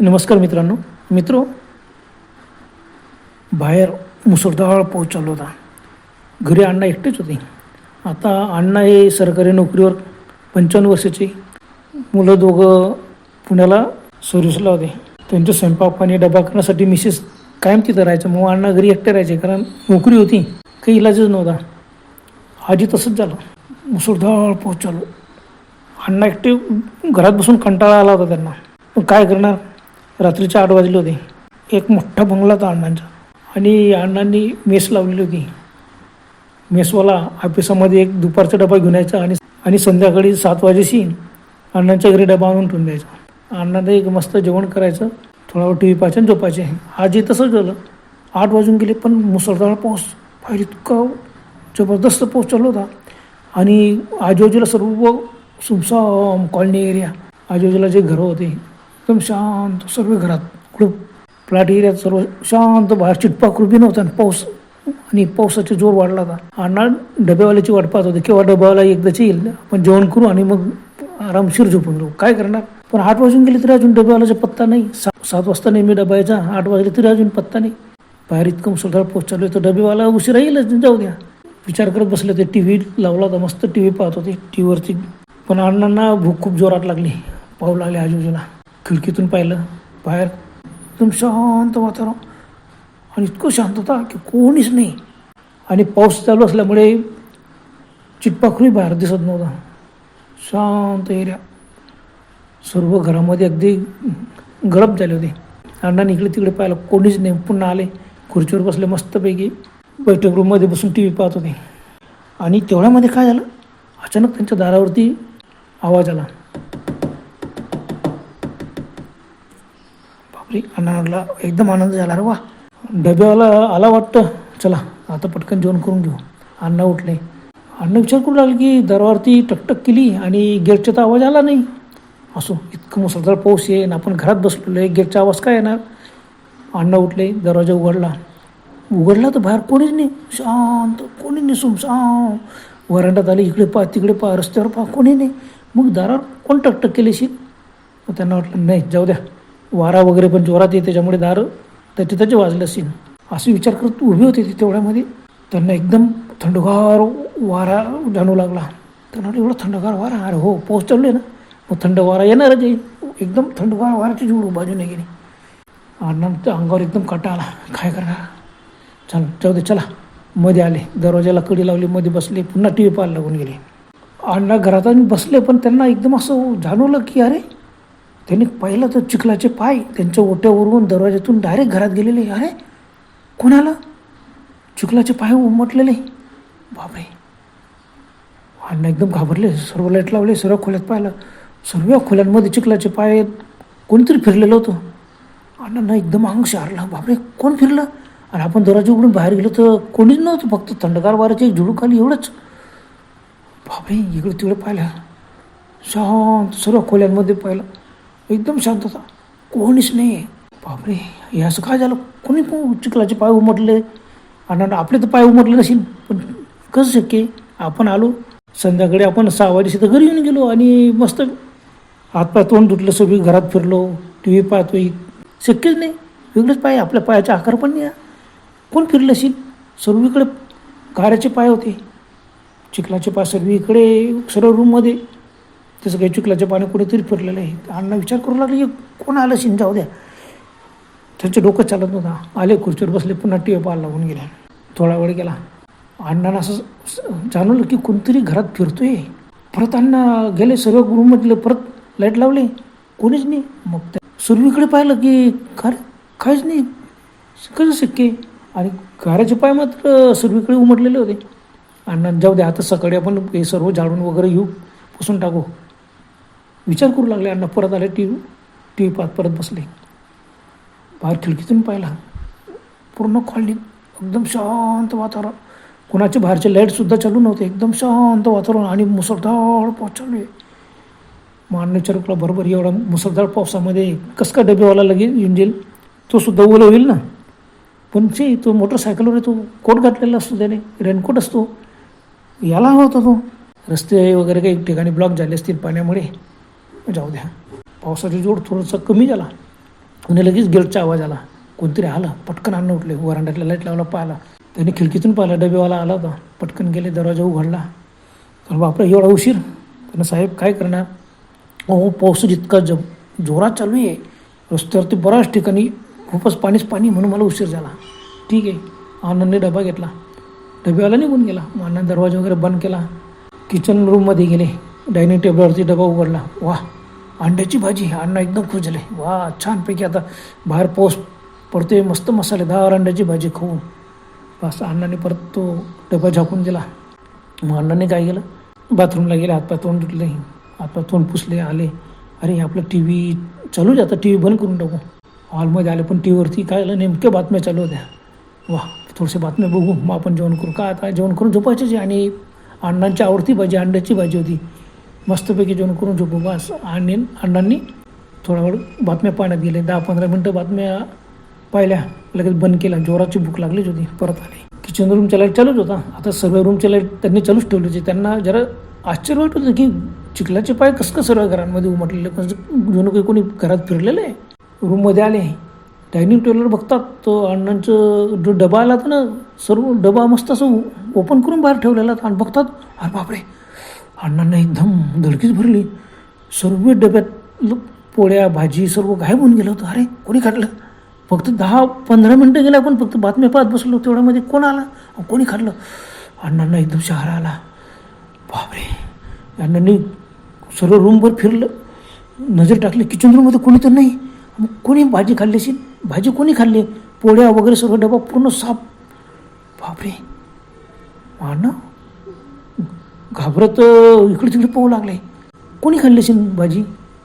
नमस्कार मित्रांनो. मित्र बाहेर मुसळधार पाऊस चालू होता. घरी अण्णा एकटेच होते. आता अण्णा हे सरकारी नोकरीवर पंचावन्न वर्षाचे मुलं दोघं पुण्याला सर्व्हिसला होते. त्यांचं स्वयंपाक पाणी डबा करण्यासाठी मिसेस कायम तिथं राहायचं. मग अण्णा घरी एकटे राहायचे कारण नोकरी होती काही इलाजच नव्हता. आजी तसंच झालं. मुसळधार पाऊस चालू. अण्णा एकटे घरात बसून कंटाळा आला होता त्यांना. पण काय करणार? रात्रीचे आठ वाजले होते. एक मोठा बंगला होता अण्णांचा. आणि अण्णांनी मेस लावलेली होती. मेसवाला ऑफिसामध्ये एक दुपारचा डबा घेऊन यायचा आणि आणि संध्याकाळी सात वाजेशी अण्णांच्या घरी डबा आणून ठेवून द्यायचा. अण्णांना एक मस्त जेवण करायचं. थोडा वेळ टी व्ही पाहायचं आणि झोपायचे. आजही तसंच झालं. आठ वाजून गेले पण मुसळधार पाऊस. पाहिजे इतका जबरदस्त पाऊस चालू होता. आणि आजूबाजूला सर्व सुमसाम कॉलनी एरिया आजूबाजूला जे घरं होते एकदम शांत सर्व घरात कुठं प्लॅट एरियात सर्व शांत बाहेर चिटपा कृपी नव्हता. आणि पाऊस आणि पावसाचा जोर वाढला होता. अण्णा डब्यावाल्याची वाट पाहत होते. किंवा डब्यावाला एकदाच येईल? आपण जेवण करू आणि मग आरामशीर झोपून घेऊ काय करणार? पण आठ वाजून गेले तरी अजून डब्यावाल्याचा पत्ता नाही. सात वाजता नेहमी डबा यायचा आठ वाजले तरी अजून पत्ता नाही. बाहेर इतकं मुसळधार पोच चालू आहे. तर डबेवाला उशिरा येईलच जाऊ द्या. विचार करत बसले ते. टी व्ही लावला होता. मस्त टी व्ही पाहत होते. टी व्हीवरती पण अण्णांना भूक खूप जोरात लागली. पाहू लागले आजूबाजूला. खिडकीतून पाहिलं. बाहेर एकदम शांत वातावरण. आणि इतकं शांत होता की कोणीच नाही. आणि पाऊस चालू असल्यामुळे चिटपाखरूही बाहेर दिसत नव्हता. शांत एरिया. सर्व घरामध्ये अगदी गडप झाले होते. अण्णाने इकडे तिकडे पाहिलं कोणीच नाही. पुन्हा आले. खुर्चीवर बसले मस्तपैकी. बैठक रूममध्ये बसून टी व्ही पाहत होते. आणि तेवढ्यामध्ये काय झालं? अचानक त्यांच्या दारावरती आवाज आला. बापरे अण्णाला एकदम आनंद झाला रे वा. डब्याला आला वाटतं. चला आता पटकन जेवण करून घेऊ. अण्णा उठले. अण्णा विचार करू लागले की दरवारती टकटक केली आणि गेटचा तर आवाज आला नाही. असो इतकं मुसळधार पाऊस येईन आपण घरात बसलेलो आहे गेटचा आवाज काय येणार? अण्णा उठले दरवाजा उघडला. उघडला तर बाहेर कोणीच नाही. शांत कोणी नाही सुमसाम वरांडात आले इकडे पा तिकडे पा रस्त्यावर पहा कोणी नाही. मग दारावर कोण टकटक केली शी मग त्यांना वाटलं नाही जाऊ द्या. वारा वगैरे पण जोरात येते त्याच्यामुळे दार त्याचे त्याचे वाजले असेल असे विचार करत उभे होते ते तेवढ्यामध्ये. त्यांना एकदम थंडगार वारा जाणू लागला. त्यांना एवढा थंडगार वारा? अरे हो पाऊस चालू आहे ना. मग थंड वारा येणारच आहे. एकदम थंडगार वाराची जोड बाजूने गेली. अण्णांच्या अंगावर एकदम काटा आला. काय करणार? चल जाऊ दे चला. मध्ये आले. दरवाजाला कडी लावली. मध्ये बसले. पुन्हा टी व्ही पाहायला लागून गेले. अण्णा घरात आणि बसले पण त्यांना एकदम असं जाणवलं की अरे त्यांनी पाहिलं तर चिखलाचे पाय त्यांच्या ओट्यावरून दरवाज्यातून डायरेक्ट घरात गेलेले. अरे कोणाला? चिखलाचे पाय उमटलेले. बापरे. अण्णा एकदम घाबरले. सर्व लाइट लावले सर्व खोल्यात पाहिलं. सर्व खोल्यांमध्ये चिखलाचे पाय कोणीतरी फिरलेलं होतं. अण्णांना एकदम अंग शारला. बापरे कोण फिरलं? आणि आपण दरवाजा उघडून बाहेर गेलो तर कोणीच नव्हतं. फक्त थंडगार वाऱ्याची एक झुडूक आली एवढंच. बापरे इकडे तिकडे पाहिलं. शांत सर्व खोल्यांमध्ये पाहिलं. एकदम शांतता कोणीच नाही. बापरे हे असं काय झालं? कोणी पण चिखलाचे पाय उमटले. आणि आपले तर पाय उमटले नसेल पण कसं शक्य आपण आलो संध्याकाळी आपण सहा वाजेशी तर घरी येऊन गेलो आणि मस्त हातपाय तोंड धुतलं सगळी घरात फिरलो टी व्ही पाहतो शक्यच नाही. वेगळेच पाय आपल्या पायाचा आकार पण नाही. आहे. कोण फिरलं असेल? सर्वीकडे गाड्याचे पाय होते. चिखलाचे पाय सर्वीकडे सर्व रूममध्ये तसं काही चिखलाच्या पाणी कुठेतरी फिरलेलं आहे. अण्णा विचार करू लागले की कोण आलं शिन जाऊ द्या. त्यांचं डोकं चालत नव्हता. आले खुर्चीवर बसले पुन्हा टी व्ही पाहायला लागून गेला. थोडा वेळ गेला. अण्णांना असं जाणवलं की कोणतरी घरात फिरतोय. परत अण्णा गेले सर्व रूममधले परत लाइट लावले. कोणीच नाही. मग त्या सुरवीकडे पाहिलं की खरं काहीच नाही. कसं शक्य आणि घराचे पाय मात्र सुरवीकडे उमटलेले होते. अण्णा जाऊ द्या आता सकाळी आपण हे सर्व झाडून वगैरे येऊ. पुसून टाकू. विचार करू लागले अण्णा परत आले टी व्ही टी व्ही पाहत परत बसले. बाहेर खिडकीतून पाहिला. पूर्ण कॉलनीत एकदम शांत वातावरण. कुणाचे बाहेरचे लाईटसुद्धा चालू नव्हते. एकदम शांत वातावरण आणि मुसळधार पाऊस चालू आहे. मान्य चरकला बरोबर एवढा मुसळधार पावसामध्ये कसं का डबेवाला लगेच येऊन जाईल? तो सुद्धा ओलं होईल ना? पण ते तो मोटरसायकलवर तो कोट घातलेला असतो त्याने. रेनकोट असतो. याला हवा होता तो. रस्ते वगैरे काही ठिकाणी ब्लॉक झाले असतील पाण्यामुळे. जाऊ द्या. पावसाचा जोड थोडंसं कमी झाला. आणि लगेच गेटचा आवाज आला. कोणतरी आलं. पटकन अन्न उठले वरांड्यातला लाइट लावला पाहिला. त्याने खिडकीतून पाहिला. डबेवाला आला होता. पटकन गेले. दरवाजा उघडला. तर बापरे एवढा उशीर. पण साहेब काय करणार? अहो पाऊस जितका ज जोरात चालू आहे. रस्त्यावरती बऱ्याच ठिकाणी खूपच पाणीच पाणी म्हणून मला उशीर झाला. ठीक आहे. आनंदने डबा घेतला. डबेवाला निघून गेला. मग अण्णा दरवाजा वगैरे बंद केला. किचन रूममध्ये गेले. डायनिंग टेबलवरती डबा उघडला. वा अंड्याची भाजी अण्णा एकदम खुश झाले. वा छानपैकी आता बाहेर पोस्ट पडतोय मस्त मसालेदार अंड्याची भाजी खाऊन. बस अण्णाने परत तो डबा झाकून दिला. मग अण्णाने काय केलं? बाथरूमला गेले हातपाय तोंड धुतले हातपाय तोंड पुसले आले. अरे आपलं टी व्ही चालू आता टी व्ही बंद करून टाकू. हॉलमध्ये आले पण टी व्हीवरती काय आलं नेमक्या बातम्या चालू होत्या. वा थोडसे बातम्या बघू. मग आपण जेवण करू. काय आता जेवण करून झोपायचे जे? आणि अण्णांची आवडती भाजी अंड्याची भाजी होती. मस्तपैकी जेवण करून झोपू बस. आणि अण्णांनी थोडा वेळ बातम्या पाहण्यात गेले. दहा पंधरा मिनटं बातम्या पाहिल्या. लगेच बंद केल्या. जोराची भूक लागलीच होती. परत आले. किचन रूमच्या लाइट चालूच होता. आता सर्व रूमच्या लाइट त्यांनी चालूच ठेवली होती. त्यांना जरा आश्चर्य वाटत होतं की चिखलाचे पाय कसं कसं सर्व घरांमध्ये उमटलेले कसं म्हणजे जणू काही कोणी घरात फिरलेलं आहे रूममध्ये आले. डायनिंग टेबलवर बघतात. तो अण्णांचं जो डबा आला होता ना सर्व डबा मस्त असं ओपन करून बाहेर ठेवलेला आणि बघतात अरे बापरे! अण्णांना एकदम धडकीच भरली. सर्व डब्यात पोळ्या भाजी सर्व गायब होऊन गेलं होतं. अरे कोणी खाल्लं? फक्त दहा पंधरा मिनटं गेल्या पण फक्त बातम्या पाहत बसलो. तेवढ्यामध्ये कोण आला? कोणी खाल्लं? अण्णांना एकदम शहर आला. बापरे. अण्णांनी सर्व रूमवर फिरलं. नजर टाकली. किचन रूममध्ये कोणी तर नाही. मग कोणी भाजी खाल्ली अशी भाजी कोणी खाल्ली? पोळ्या वगैरे सर्व डबा पूर्ण साफ. बापरे. अण्णा घाबरत इकडे तिकडे पोहू लागले. कोणी खाल्ली असेल भाजी?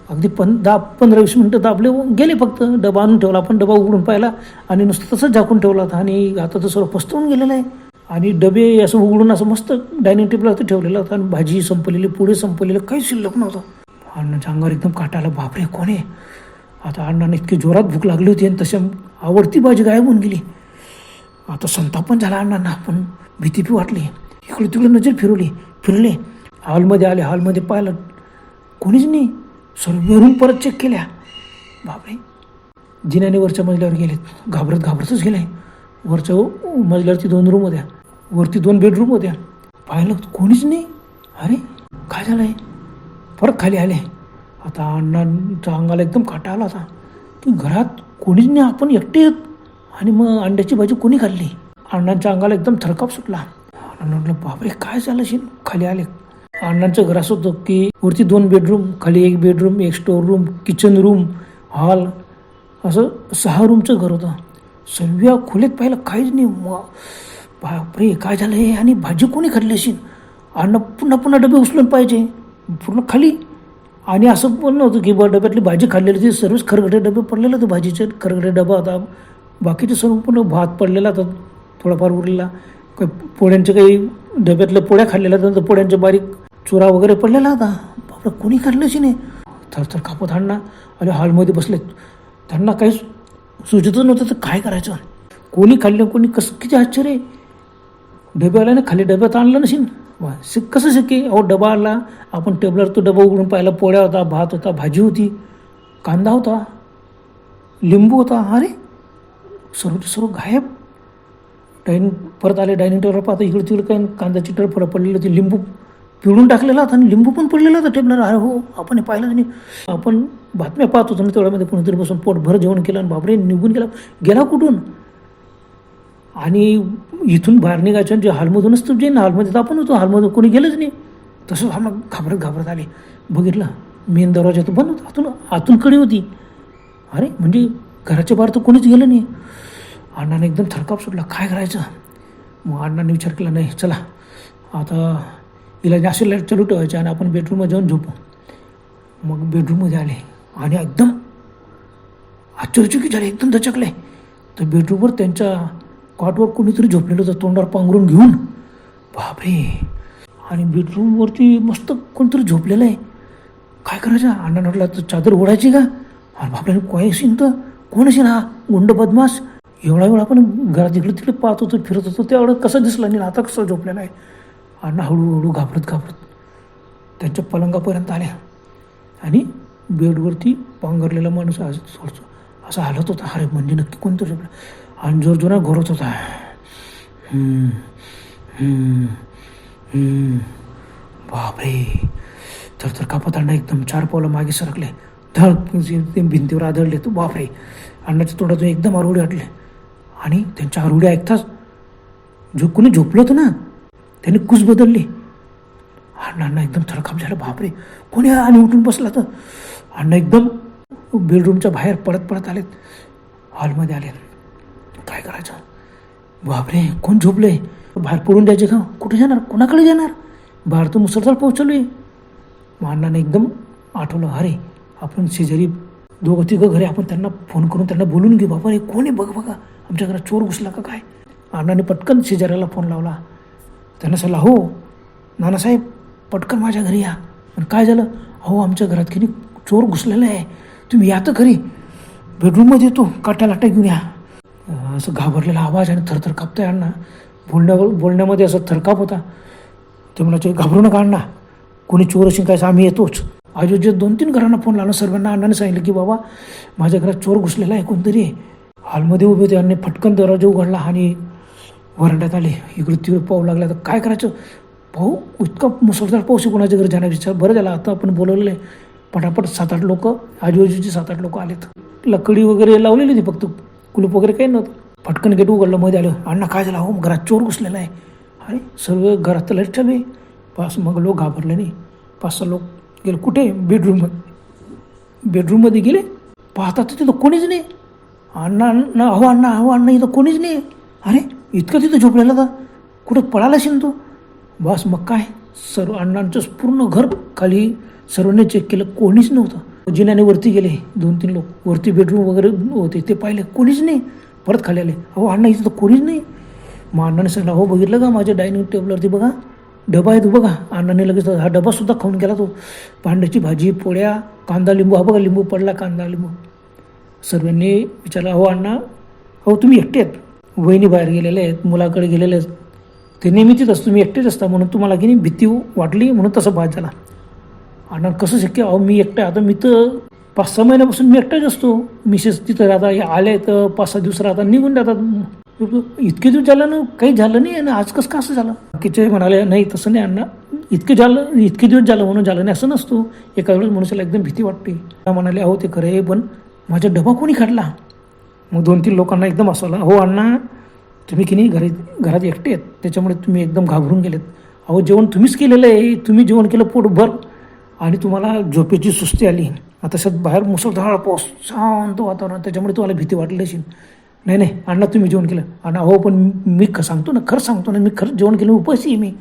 अगदी पण दहा पंधरा वीस मिनटं दाबले गेले फक्त. डबा आणून ठेवला आपण डबा उघडून पाहिला आणि नुसतं तसंच झाकून ठेवला होता आणि आता तर सर्व पस्तवून गेलेलं आहे. आणि डबे असं उघडून असं मस्त डायनिंग टेबलवरती ठेवलेलं होतं आणि भाजी संपलेली पुढे संपलेलं काही शिल्लक नव्हतं. अण्णाच्या अंगावर एकदम काटाला बापरे कोण आहे? आता अण्णांना इतकी जोरात भूक लागली होती आणि तशी आवडती भाजी गायब होऊन गेली. आता संताप पण झाला अण्णांना पण भीती बी वाटली. इकडे तिकडे नजर फिरवली फिरले हॉलमध्ये आले हॉलमध्ये पाहिलं. कोणीच नाही. सर्व रूम परत चेक केल्या. बापरे. जिन्याने वरच्या मजल्यावर गेलेत घाबरत घाबरतच गेले. वरच्या मजल्यावरती दोन रूम होत्या. वरती दोन बेडरूम होत्या. पाहिलं कोणीच नाही. अरे काय झालं आहे परत खाली आले. आता अण्णांच्या अंगाला एकदम काटा आला होता. की घरात कोणीच नाही. आपण एकटे आहेत. आणि मग अंड्याची भाजी कोणी खाल्ली? अण्णांच्या अंगाला एकदम थरकाप सुटला. अण्णा म्हटलं बापरे काय झालं शिन? खाली आले. अण्णांचं घर असं होतं की वरती दोन बेडरूम खाली एक बेडरूम एक store room kitchen room hall असं सहा रूमचं घर होतं. सव्या खोलीत पाहिलं काहीच नाही. मग बापरे काय झालं हे? आणि भाजी कोणी खाल्ली अशी? अन्न पुन्हा पुन्हा डबे उचलून पाहिजे पूर्ण खाली. आणि असं पण नव्हतं की बा डब्यातली भाजी खाल्लेली होती सर्वच खरगडे डबे पडलेले होते भाजीचे. खरगडे डबा होता. बाकीचे सर्व पूर्ण भात पडलेला होता. थोडाफार उरलेला. पोळ्यांचे काही डब्यातल्या पोळ्या खाल्लेल्या होत्या तर पोळ्यांच्या बारीक चुरा वगैरे पडलेला होता. बापरे कोणी खाल्लंच नाही थरथर कापत अण्णा आणि हॉलमध्ये बसले. त्यांना काही सुचतच नव्हतं तर काय करायचं? कोणी खाल्लं कोणी कसं किती आश्चर्य. आहे डब्यावाल्याने खाली डब्यात आणलं नसेल वा शिक कसं शक्य अहो डबा आणला. आपण टेबलवर तो डबा उघडून पाहिला. पोळ्या होता भात होता भाजी होती. कांदा होता. लिंबू होता. अरे सर्व सर्व गायब. डायनिंग परत आले डायनिंग टेबलवर पाहता इकडे तिकडे काय कांद्याची टरफडं पडलेलं ते लिंबू पिळून टाकलेला होता आणि लिंबू पण पडलेला होता टेबलवर. अरे हो आपण हे पाहिलं नाही आपण बातम्या पाहत होतो ना तेवढ्यामध्ये कोणीतरी बसून पोटभर जेवण केलं आणि बापरे निघून गेला. गेला कुठून? आणि इथून बाहेर निघायचं आणि जे हॉलमधूनच तू ना हॉलमध्ये तर आपण होतो हॉलमधून कोणी गेलंच नाही. तसंच आम्हाला घाबरत घाबरत आले. बघितलं मेन दरवाजा तर बंद होता. आतून आतून कडी होती. अरे म्हणजे घराच्या बाहेर तर कोणीच गेलं नाही. अण्णाने एकदम थरकाप सुटला. काय करायचं? मग अण्णाने विचार केला नाही चला. आता हिला जास्त लाइट चालू ठेवायची आणि आपण बेडरूममध्ये जाऊन झोपू. मग बेडरूममध्ये आले आणि एकदम आश्चर्यचकित झाले एकदम दचकले. तर बेडरूमवर त्यांच्या कॉटवर कोणीतरी झोपलेलं होतं तोंडावर पांघरून घेऊन. बापरे! आणि बेडरूमवरती मस्त कोणतरी झोपलेलं आहे. काय करायचं? अण्णा म्हटलं तर चादर ओढायची का? अरे बापरे काय असेल तर? कोण असेल हा? गुंड बदमाश? एवढा वेळ आपण घरात जिकडे तिकडे पाहत होतो फिरत होतो तेवढं कसं दिसलं नाही आता कसं झोपलेलं आहे? अण्णा हळूहळू घाबरत घाबरत त्यांच्या पलंगापर्यंत आल्या. आणि बेडवरती पांघरलेला माणूस आज सोडतो. असा हलत होता. अरे म्हणजे नक्की कोणतं झोपलं? आणि जोर जोरात घोरत होता. बापरे. तर तर कापत अण्णा एकदम चार पावलं मागे सरकले. धड ते भिंतीवर आदळले. तो बापरे. अण्णाच्या तोंडातून एकदम आरुडे हटले आणि त्यांच्या हरुड्या ऐकताच जो कोणी झोपलं होतं ना त्यांनी कुस बदलली. अण्णांना अण्णा एकदम थरकाप झालं. बापरे. कोणी आणि उठून बसला तर? अण्णा एकदम बेडरूमच्या बाहेर पडत पडत आलेत. हॉलमध्ये आले काय करायचं? बापरे कोण झोपले बाहेर पडून द्यायचे का? कुठे जाणार? कोणाकडे जाणार? बाहेर तर मुसळधार आहे. मग अण्णाने एकदम आठवलं अरे आपण शेजारी दोघं तिघं घरी आपण त्यांना फोन करून त्यांना बोलून घेऊ. बाबा रे कोण आहे? बघ बघा. आमच्या घरात चोर घुसला का काय? अण्णाने पटकन शेजाऱ्याला फोन लावला. त्यांना सांगला हो नानासाहेब पटकन माझ्या घरी या. पण काय झालं? अहो आमच्या घरात की चोर घुसलेला आहे. तुम्ही या तर घरी. बेडरूममध्ये येतो. काटा लाटा घेऊन या. असं घाबरलेला आवाज आणि थरथर कापतोय अण्णा. बोलण्या बोलण्यामध्ये असं थरकाप होता. ते म्हणाचे घाबरू नका अण्णा. कोणी चोर असेल काय आम्ही येतोच. आजूबाजूच्या दोन तीन घरांना फोन लावला. सर्वांना अण्णाने सांगितलं की बाबा माझ्या घरात चोर घुसलेला आहे कोणतरी हॉलमध्ये उभे होते आणि फटकन दरवाजा उघडला आणि वरांड्यात आले. इकडे तिकडे पाहू लागला. तर काय करायचं? पाहू इतका मुसळधार पाऊस कोणाच्या घरी जाण्या विचार बरं झाला. आता आपण बोलवलेलं आहे. पटापट सात आठ लोक आजूबाजूचे सात आठ लोक आलेत. लकडी वगैरे लावलेली होती फक्त. कुलूप वगैरे काही नव्हतं. फटकन गेट उघडलं मध्ये आलं. अण्णा काय झालं? हो घरात चोर घुसलेला आहे. आणि सर्व घरात तर लाइट चालू आहे पाच मग लोक घाबरले नाही. पाच सहा लोक गेले. कुठे? बेडरूममध्ये बेडरूममध्ये गेले? पाहतात तर तिथं कोणीच नाही. अण्णा अण्णा अहो अण्णा अहो अण्णा इथं कोणीच नाही अरे इतकं तिथं झोपलेला का? कुठं पळाला असेल तू? बस मग काय? सर्व अण्णांचं पूर्ण घर खाली. सर्वांनी चेक केलं कोणीच नव्हतं. जिन्याने वरती गेले दोन तीन लोक. वरती बेडरूम वगैरे होते ते पाहिले कोणीच नाही. परत खाली आले. अहो अण्णा इथं तर कोणीच नाही. मग अण्णाने सांगितलं हो बघितलं का माझ्या डायनिंग टेबलवरती बघा? डबा आहे तो बघा. अण्णाने लगेच हा डबासुद्धा खाऊन गेला तो. पांड्याची भाजी पोळ्या कांदा लिंबू. हा बघा लिंबू पडला कांदा लिंबू. सर्वांनी विचारलं अहो अण्णा अहो तुम्ही एकटे आहेत. वहिनी बाहेर गेलेले आहेत मुलाकडे गेलेले आहेत. ते नेहमीच असतो तुम्ही एकटेच असता म्हणून तुम्हाला की नाही भीती वाटली म्हणून तसं बाद झाला. अण्णा कसं शक्य? अहो मी एकटा आता मी तर पाच सहा महिन्यापासून मी एकटाच असतो. मिसेस तिथं राहता हे आले तर पाच सहा दिवस राहतात निघून जातात. इतके दिवस झालं ना काही झालं नाही आणि आज कसं का असं झालं? बाकीचे म्हणाले नाही तसं नाही अण्णा. इतके झालं इतके दिवस झालं म्हणून झालं नाही असं नसतो. एका वेळेस मनुष्याला एकदम भीती वाटते. म्हणाले अहो ते खरं आहे पण माझा डबा कोणी काढला मग दोन तीन लोकांना एकदम असवला हो अण्णा तुम्ही की नाही घरी घरात एकटे आहेत त्याच्यामुळे तुम्ही एकदम घाबरून गेलेत. अहो जेवण तुम्हीच केलेलं आहे तुम्ही जेवण केलं पोटभर आणि तुम्हाला झोपेची सुस्ती आली. आता सध्या बाहेर मुसळधार पाऊस शांत वातावरण त्याच्यामुळे तुम्हाला भीती वाटली असेल. नाही नाही अण्णा तुम्ही जेवण केलं. अण्णा हो पण मी ख सांगतो ना खरं सांगतो ना मी खरं जेवण केलं उपाशी आहे मी.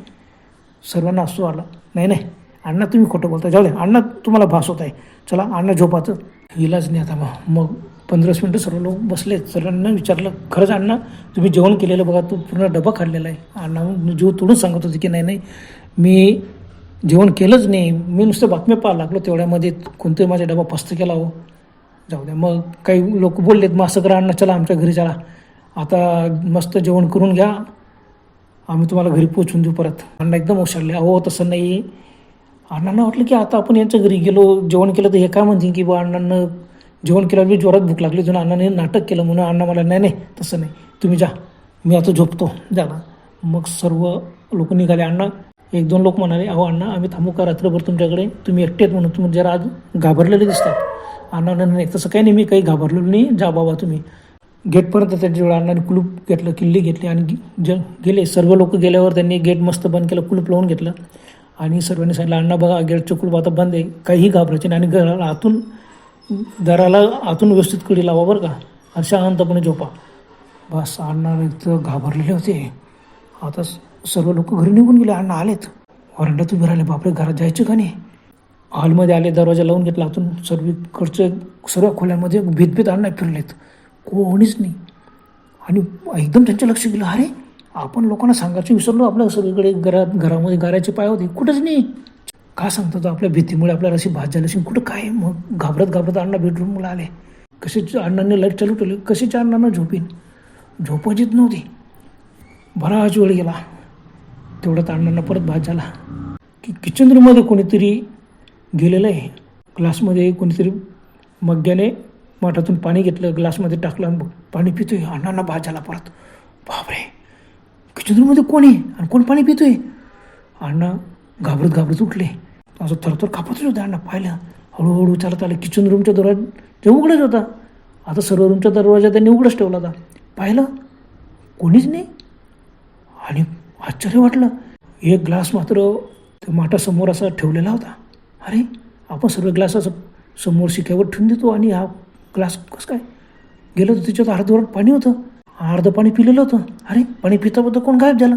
सर्वांना असू आला. नाही नाही अण्णा तुम्ही खोटं बोलता जाऊ दे अण्णा तुम्हाला भास होत आहे. चला अण्णा झोपाचं. इलाज नाही आता मग. मग पंधरा मिनटं सर्व लोक बसले सर्वांना विचारलं खरंच अण्णा तुम्ही जेवण केलेलं बघा तू पूर्ण डबा खाल्लेला आहे. अण्णा जीव तोडून सांगत होते की नाही नाही मी जेवण केलंच नाही. मी नुसतं बातम्या पाहायला लागलो तेवढ्यामध्ये. कोणतंही माझा डबा फस्त केला हो. जाऊ द्या. मग काही लोक बोललेत मग असं करा अण्णा चला आमच्या घरी चला. आता मस्त जेवण करून घ्या. आम्ही तुम्हाला घरी पोचून देऊ परत. अण्णा एकदम ओशारले अहो तसं नाही. अण्णांना वाटलं की आता आपण यांच्या घरी गेलो जेवण केलं तर हे काय म्हणतील की बा अण्णांना जेवण केल्यावर मी जोरात भूक लागली जुनं अण्णाने नाटक केलं म्हणून अण्णा मला नाही नाही तसं नाही. तुम्ही जा. मी आता झोपतो. जा ना. मग सर्व लोक निघाले. अण्णा एक दोन लोक म्हणाले अहो अण्णा आम्ही थांबू का रात्रभर तुमच्याकडे? तुम्ही एकटे आहेत म्हणून तुम्ही जरा आज घाबरलेले दिसतात. अण्णा नाही नाही तसं काही नाही मी काही घाबरलेलो नाही. जा बाबा तुम्ही. गेटपर्यंत त्यांच्याजवळ अण्णाने कुलूप घेतलं किल्ली घेतली आणि गे- गेले. सर्व लोक गेल्यावर त्यांनी गेट मस्त बंद केलं कुलूप लावून घेतलं. आणि सर्वांनी सांगितलं अण्णा बघा गेटचं कुलूप आता बंद आहे. काहीही घाबरायचे नाही. आणि घराला आतून दराला आतून व्यवस्थित कडी लावा बरं का. आणि शांतपणे झोपा. बस अण्णा इथं घाबरलेले होते. आता स- सर्व लोक घरी निघून गेले. अण्णा आलेत. वरंड्यात उभे राहिले. बापरे घरात जायचे का नाही? हॉलमध्ये आले दरवाजा लावून घेतला. आतून सर्वीकडचे सर्व खोल्यांमध्ये भीतभीत अण्णा फिरलेत. कोणीच नाही. आणि एकदम त्यांचं लक्ष गेलं. अरे आपण लोकांना सांगायचं विसरलो आपल्या सगळीकडे घरात घरामध्ये गाऱ्याचे पाय होते. कुठंच नाही. का सांगतो तो आपल्या भीतीमुळे आपल्याला अशी भात झाली असेल? कुठं काय? मग घाबरत घाबरत अण्णा बेडरूमला आले. कसे अण्णांनी लाइट चालू ठेवली. कशीच्या अण्णांना झोपीन झोपायचीच नव्हती. बराच वेळ गेला. तेवढ्यात अण्णांना परत भात झाला. की किचन रूममध्ये कोणीतरी गेलेलं आहे. ग्लासमध्ये कोणीतरी मग्याने माठातून पाणी घेतलं. ग्लासमध्ये टाकलं. आणि पाणी पितोय. अण्णांना भात झाला परत. बापरे! किचन रूममध्ये कोण आहे? आणि कोण पाणी पितोय? अण्णा घाबरत घाबरत उठले. असं थरथर कापतच होते अण्णा पाहिलं हळूहळू चालत आले. किचन रूमच्या दरवाजा ते उघडच होता. आता सर्व रूमचा दरवाजा त्यांनी उघडच ठेवला होता. पाहिलं? कोणीच नाही. आणि आश्चर्य वाटलं. एक ग्लास मात्र त्या माठासमोर असा ठेवलेला होता. अरे आपण सर्व ग्लास असं समोर शिक्यावर ठेवून देतो आणि हा ग्लास कसं काय? गेलं तर त्याच्यात अर्धवट पाणी होतं. अर्धं पाणी पिलेलं होतं. अरे पाणी पिता कोण गायब झालं?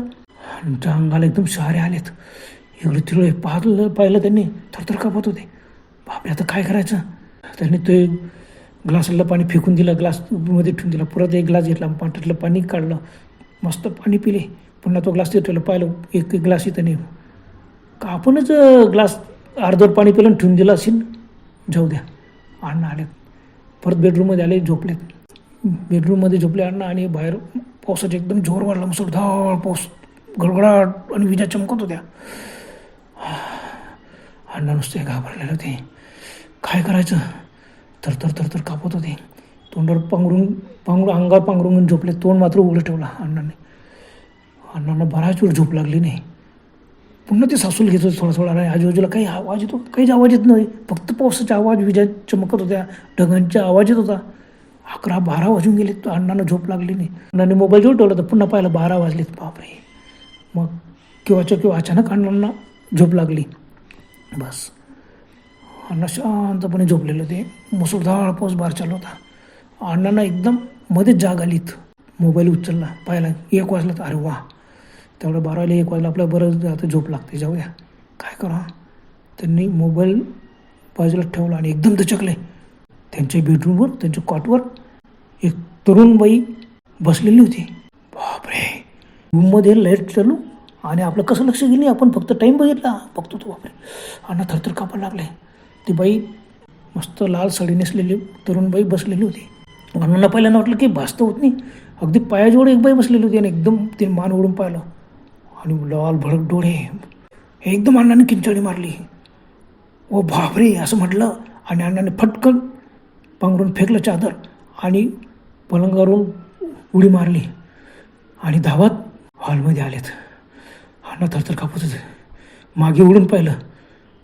आमच्या अंगाला एकदम शहारे आलेत. एवढे तिरळे पाहिलं पाहिलं त्यांनी. थरथर कापत होते. बापरे आता काय करायचं? त्यांनी ते ग्लासला पाणी फेकून दिलं ग्लासमध्ये ठेवून दिला. परत एक ग्लास घेतला पाठातलं पाणी काढलं. मस्त पाणी पिले. पुन्हा तो ग्लास ठेवला ठेवलं पाहिलं. एक एक ग्लास इथं नाही का आपणच ग्लास अर्धवर पाणी पिलं ठेवून दिलं असेल? जाऊ द्या. अण्णा आल्यात परत बेडरूममध्ये आले झोपलेत. बेडरूममध्ये झोपले अण्णा आणि बाहेर पावसाचे एकदम जोर वाढला मुसळधार पाऊस गडगडाट आणि विजा चमकत होत्या. अण्णा नुसते घाबरलेले होते. काय करायचं? थरथर थरथर कापत होते. तोंडावर पांघरून पांघरून अंगावर पांघरून झोपले. तोंड मात्र उघडं ठेवला अण्णाने. अण्णांना बराच वेळ झोप लागली नाही. पुन्हा ते सासूला घेत होते थोडा थोडा. आणि आजूबाजूला काही आवाज येतो? काहीच आवाज येत नाही. फक्त पावसाचा आवाज विजा चमकत होत्या. ढगांच्या आवाज येत होता. अकरा बारा वाजून गेले तर अण्णांना झोप लागली नाही. अण्णाने मोबाईल जवळ ठेवला तर पुन्हा पाहिलं बारा वाजलेत बापरे. मग केव्हाच्या किंवा अचानक अण्णांना झोप लागली. बस. अण्णा शांतपणे झोपलेलं ते मुसळधार पाऊस बाहेर चालू होता. अण्णांना एकदम मध्येच जाग आलीत मोबाईल उचलला. पाहिला एक वाजला तर अरे वा. तेवढं बाराला एक वाजला आपल्या बरं आता झोप लागते जाऊया. काय करा? त्यांनी मोबाईल बाजूला ठेवला आणि एकदम दचकले त्यांच्या बेडरूमवर त्यांच्या कॉटवर एक तरुण बाई बसलेली होती. बापरे. रूममध्ये लाइट चालू आणि आपलं कसं लक्ष गेली आपण फक्त टाईम बघितला. बघतो तो बापरे. अण्णा थरथर कापायला लागले. ती बाई मस्त लाल साडी नेसलेली तरुण बाई बसलेली होती. अण्णांना पहिल्यांदा वाटलं की भासतं होत नाही. अगदी पायाजवळ एक बाई बसलेली होती आणि एकदम ते मान ओढून पाहिलं. आणि लाल भडक डोळे. एकदम अण्णाने किंचाळी मारली. ओ बापरे असं म्हटलं आणि अण्णाने फटकन पांघरून फेकलं चादर आणि पलंगावरून उडी मारली आणि धावत हॉलमध्ये आलेत. हाना थरथर कापत मागे उडून पाहिलं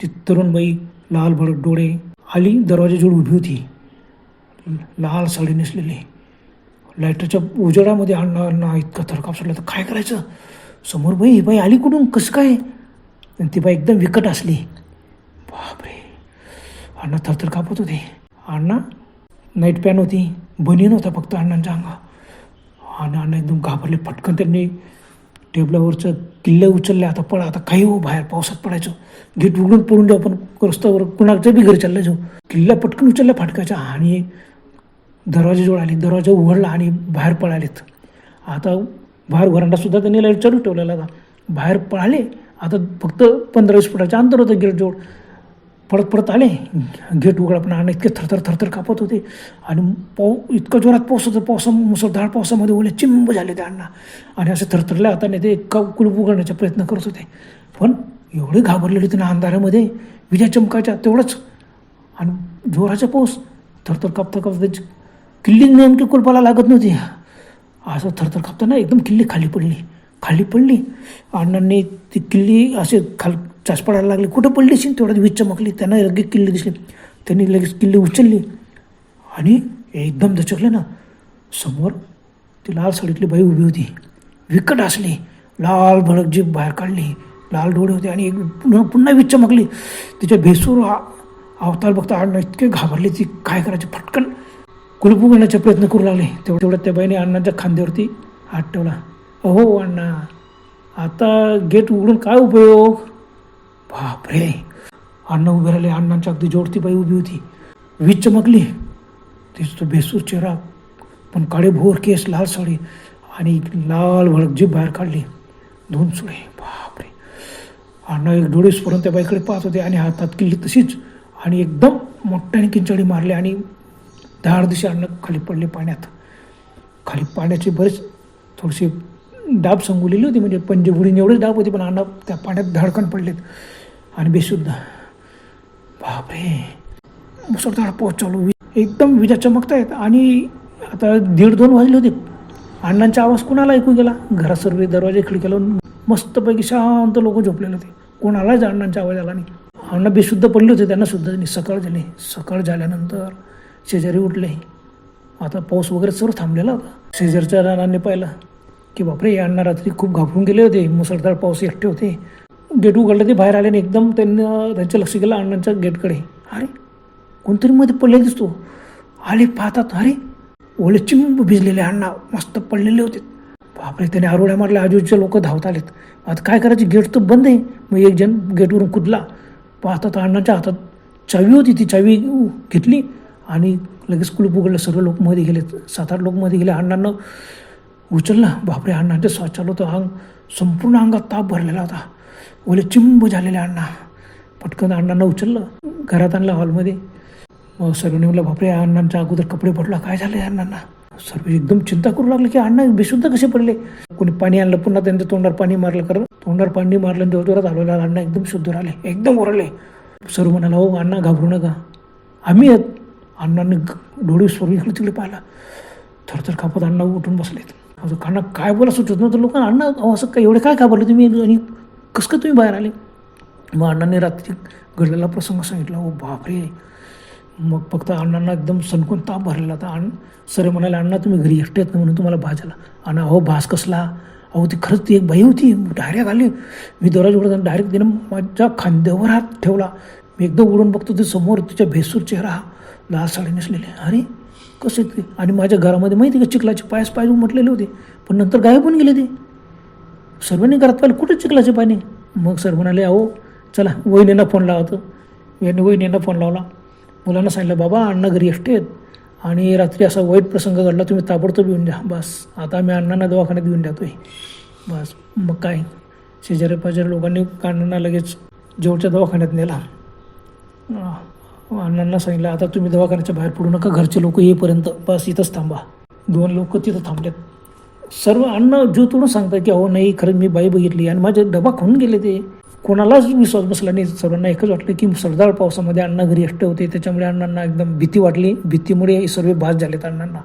ती तरुण बाई लाल भडक डोळे आली दरवाजाजवळ उभी होती. लाल साडी नेसलेली. लायटरच्या उजेडामध्ये आणणार ना इतका थरकाप सोडला तर काय करायचं? समोर बाई ही बाई आली कुठून कसं काय? आणि ती बाई एकदम विकट असली. बापरे. अण्णा थरथर कापत होते. अण्णा नाईट पॅन होती. बनीन होता फक्त अण्णांच्या अंगा. आणि अण्णा एकदम घाबरले पटकन त्यांनी टेबलावरचं किल्ले उचलले. आता पळा आता काही हो बाहेर पावसात पडायचं. गेट उघडून पडून जाऊ आपण. रस्त्यावर कुणाच्या बी घरी चाललं जाऊ. किल्ला पटकन उचलला फाटकाच्या आणि दरवाजाजवळ आले. दरवाजा उघडला आणि बाहेर पळालेत. आता बाहेर व्हरांडासुद्धा त्यांनी लाइट चालू ठेवलेला आता बाहेर पळाले. आता फक्त पंधरा वीस फुटाच्या अंतर होतं गेटजवळ परत परत आले. गेट उघडा पण आणि इतके थरथर थरथर कापत होते. आणि पाऊ इतकं जोरात पाऊस होतं पावसा मुसळधार पावसामध्ये ओले चिंब झाले ते अण्णा. आणि असे थरथरल्या हाताने ते क कुलूप उघडण्याचा प्रयत्न करत होते. पण एवढे घाबरलेले होते ना अंधारामध्ये विजा चमकायच्या तेवढंच. आणि जोराचा पाऊस थरथर कापता कापता त्याची किल्ली नेमकी कुलपाला लागत नव्हती. असं थरथर कापताना एकदम किल्ली खाली पडली. खाली पडली. अण्णांनी ती किल्ली असे खाल चाच पडायला लागली. कुठं पडली असेल? तेवढ्यात वीज चमकली. त्यांना लगेच किल्ली दिसली. त्यांनी लगेच किल्ली उचलली. आणि एकदम दचकले ना समोर ती लाल साडीतली बाई उभी होती. विकट असली लाल भडक जीभ बाहेर काढली. लाल डोळे होते आणि एक पुन्हा पुन्हा वीज चमकली. तिच्या भेसूर अवतार बघता अण्णा इतके घाबरले ती काय करायचे? फटकन कुलूप उघडण्याचा प्रयत्न करू लागले. तेवढ्या तेवढ्यात त्या बाईने अण्णांच्या खांद्यावरती हात ठेवला. अहो अण्णा आता गेट उघडून काय उपयोग? बापरे. अण्णा उभे राहिले अण्णांच्या अगदी जोडती बाई उभी होती. वीज चमकली तिचं तो बेसूर चेहरा पण काळे भोर केस लाल साडी आणि लाल भडक जीभ बाहेर काढली. दोन सुळे बापरे. अण्णा एक डोळे डोळेसपर्यंत त्या बाईकडे पाहत होते आणि हातात किल्ली तशीच आणि एकदम मोठ्याने किंचडी मारली आणि दहा दिवशी अण्णा खाली पडले पाण्यात. खाली पाण्याचे बरेच थोडेसे डाब संगुलेली होती म्हणजे पंजबुडीने एवढेच डाब होते पण अण्णा त्या पाण्यात धडकन पडलेत. आणि बेशुद्ध. बापरे. मुसळधार पाऊस चालू. एकदम विजा चमकत आहेत आणि आता दीड दोन वाजले होते. अण्णांचा आवाज कोणाला ऐकू गेला? घरात सर्व दरवाजे खिडक्या लावून मस्तपैकी शांत लोक झोपलेले होते. कोणालाच अण्णांचा आवाज आला नाही. अण्णा बेशुद्ध पडले होते. त्यांना सुद्धा नाही सकाळ झाली. सकाळ झाल्यानंतर शेजारी उठले. आता पाऊस वगैरे सर्व थांबलेला होता. शेजारच्या राणांनी पाहिलं. की बापरे यांना अण्णा रात्री खूप घाबरून गेले होते. मुसळधार पाऊस एकटे होते. गेट उघडलं ते बाहेर आले आणि एकदम त्यांना त्यांचं लक्ष गेलं अण्णांच्या गेटकडे. अरे कोणतरी मध्ये पडलेला दिसतो. आले पाहतात. अरे ओले चिंब भिजलेले अण्णा मस्त पडलेले होते. बापरे त्याने आरोड्या मारल्या. आजूबाजूचे लोक धावत आलेत. आता काय करायचे? गेट तर बंद आहे. मग एक जण गेटवरून कुदला पाहतात अण्णाच्या हातात चावी होती. ती चावी घेतली आणि लगेच कुलूप उघडलं. सर्व लोक मध्ये गेले सात आठ लोक मध्ये गेले. अण्णांना उचलला. बापरे अण्णाच्या श्वास चालू होतं. अंग संपूर्ण अंगात ताप भरलेला होता. ओले चिंब झालेले अण्णा. पटकन अण्णांना उचललं. घरात आणलं हॉलमध्ये. मग सर्वांनी म्हणलं बापरे अण्णांच्या अगोदर कपडे पडला. काय झाले अण्णांना? सर्व एकदम चिंता करू लागले की अण्णा बेशुद्ध कसे पडले? कोणी पाणी आणलं? पुन्हा त्यांच्या तोंडावर पाणी मारलं कारण? तोंडावर पाणी मारलं आणि जोरजोरात हलवलं अण्णा एकदम शुद्ध राहिले. एकदम ओरडले. सर्व म्हणाला हो अण्णा घाबरू नका. आम्ही आहेत. अण्णांनी डोळे स्वर इकडे तिकडे पाहिला. थरथर कापत अण्णा उठून बसलेत. आता काना काय बोला सुचत नव्हतं लोकांना अण्णा अहो, असं काय एवढे काय घाबरले तुम्ही? आणि कसं काय तुम्ही बाहेर आले? मग अण्णांनी रात्री घडलेला प्रसंग सांगितला ओ बापरे. मग फक्त अण्णांना एकदम सणकून ताप भरलेला होता. आणि सर म्हणाले अण्णा तुम्ही घरी एकटे आहेत म्हणून तुम्हाला भास आला आणि अहो भास कसला? अहो ती खरंच ती एक बाई होती. डायरेक्ट आली. मी दरवाजा उघडत डायरेक्ट तिनं माझ्या खांद्यावर हात ठेवला. मी एकदम उडून बघतो ते समोर तिच्या भेसूर चेहरा लाल साडी नेसलेले अरे कसे ते? आणि माझ्या घरामध्ये माहिती का चिखलाचे पायस पाय म्हटलेले होते. पण नंतर गायब होऊन गेले ते. सर्वांनी घरात पाहिलं कुठे चिखलाचे पाणी? मग सर म्हणाले अहो चला वहिनींना फोन लावतो यांनी वहिनींना फोन लावला. मुलांना सांगितलं बाबा अण्णा घरी एकटे आहेत आणि रात्री असा वाईट प्रसंग घडला तुम्ही ताबडतोब येऊन द्या बस. आता आम्ही अण्णांना दवाखान्यात येऊन आहे बस. मग काय? शेजारी पाजारी लोकांनी अण्णांना लगेच जेवढच्या दवाखान्यात नेला. हां अण्णांना सांगितलं आता तुम्ही दवाखान्याच्या बाहेर पडू नका घरचे लोक येईपर्यंत बस इथंच थांबा. दोन लोक तिथं थांबलेत. सर्व अण्णा जीव तोडून सांगतात की अहो नाही खरंच मी बाई बघितली आणि माझे डबा खाऊन गेले ते. कोणालाच विश्वास बसला नाही. सर्वांना एकच वाटलं की सरदार पावसामध्ये अण्णा घरी एकटे होते त्याच्यामुळे अण्णांना एकदम भीती वाटली. भीतीमुळे सर्व भास झालेत अण्णांना.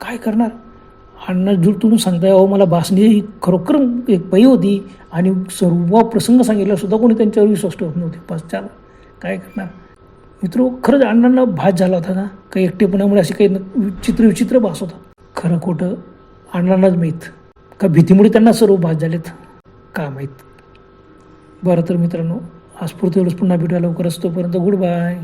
काय करणार? अण्णा जीव सांगताय अहो मला भासणी ही खरोखर एक पै होती आणि सर्व प्रसंग सांगितला सुद्धा कोणी त्यांच्यावर विश्वास ठेवत नव्हते. पाचच्या काय करणार? मित्र खरंच अण्णांना भास झाला होता ना? काही एकटेपणामुळे असे काही न- विचित्र विचित्र भास होता. खरं खोटं अण्णांनाच माहीत. का भीतीमुळे त्यांना सर्व भास झालेत? का माहीत? बरं तर मित्रांनो आज एवढंच पुन्हा भेटूया. लवकरच तोपर्यंत गुड बाय.